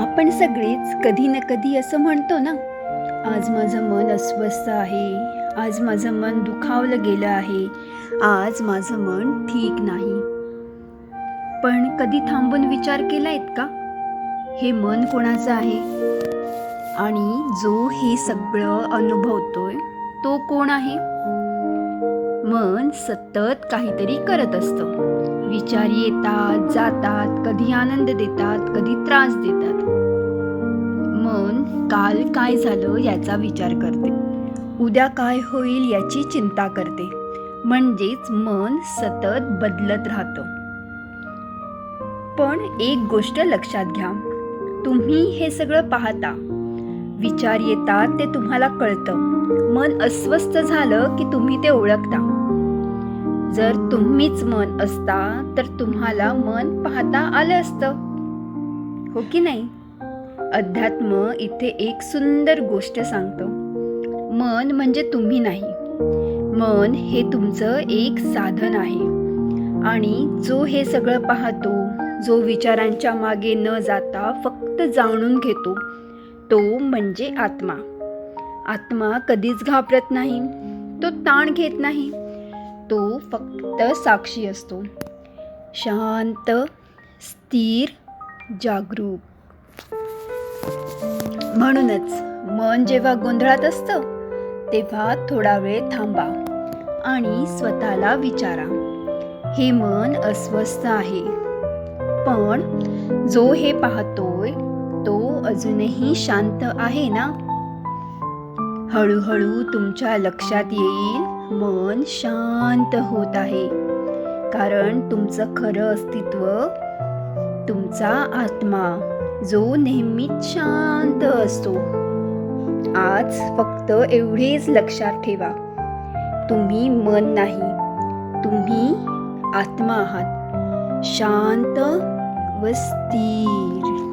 आपण सगळेच कधी ना कधी असं म्हणतो ना आज माझं मन अस्वस्थ आहे आज माझं मन दुखावलं गेलं आहे आज माझं मन ठीक नाही. पण कधी थांबून विचार केलायत का? हे मन कोणाचं आहे? आणि जो हे सगळं अनुभवतोय तो कोण आहे? मन सतत काहीतरी करत असतं. विचार येतात जातात कधी आनंद देतात कधी त्रास देतात. मन काल काय झालं याचा विचार करते. उद्या काय होईल याची चिंता करते. म्हणजेच मन सतत बदलत राहतं. पण एक गोष्ट लक्षात घ्या. तुम्ही हे सगळं पाहता. विचार येतात ते तुम्हाला कळतं. मन अस्वस्थ झालं की तुम्ही ते ओळखता. जर तुम्हीच मन असता तर तुम्हाला मन पाहता आलं असतं. हो की नाही? अध्यात्म इथे एक सुंदर गोष्ट सांगतो. मन म्हणजे तुम्ही नाही. मन हे तुमचं एक साधन आहे. आणि जो हे सगळं पाहतो जो विचारांच्या मागे न जाता फक्त जाणून घेतो तो म्हणजे आत्मा. आत्मा कधीच घाबरत नाही तो ताण घेत नाही तो फक्त साक्षी असतो. शांत स्थिर जागरूक. म्हणूनच मन जेव्हा गोंधळात असतं तेव्हा थोडा वेळ थांबा आणि स्वतःला विचारा. हे मन अस्वस्थ आहे. पण जो हे पाहतोय अजूनही शांत आहे ना? हळूहळू तुमच्या लक्षात येईल मन शांत होत आहे. कारण तुमचं खरं अस्तित्व तुमचा आत्मा जो नेहमीच शांत असतो. आज फक्त एवढेच लक्षात ठेवा. तुम्ही मन नाही तुम्ही आत्मा आहात. शांत व स्थिर.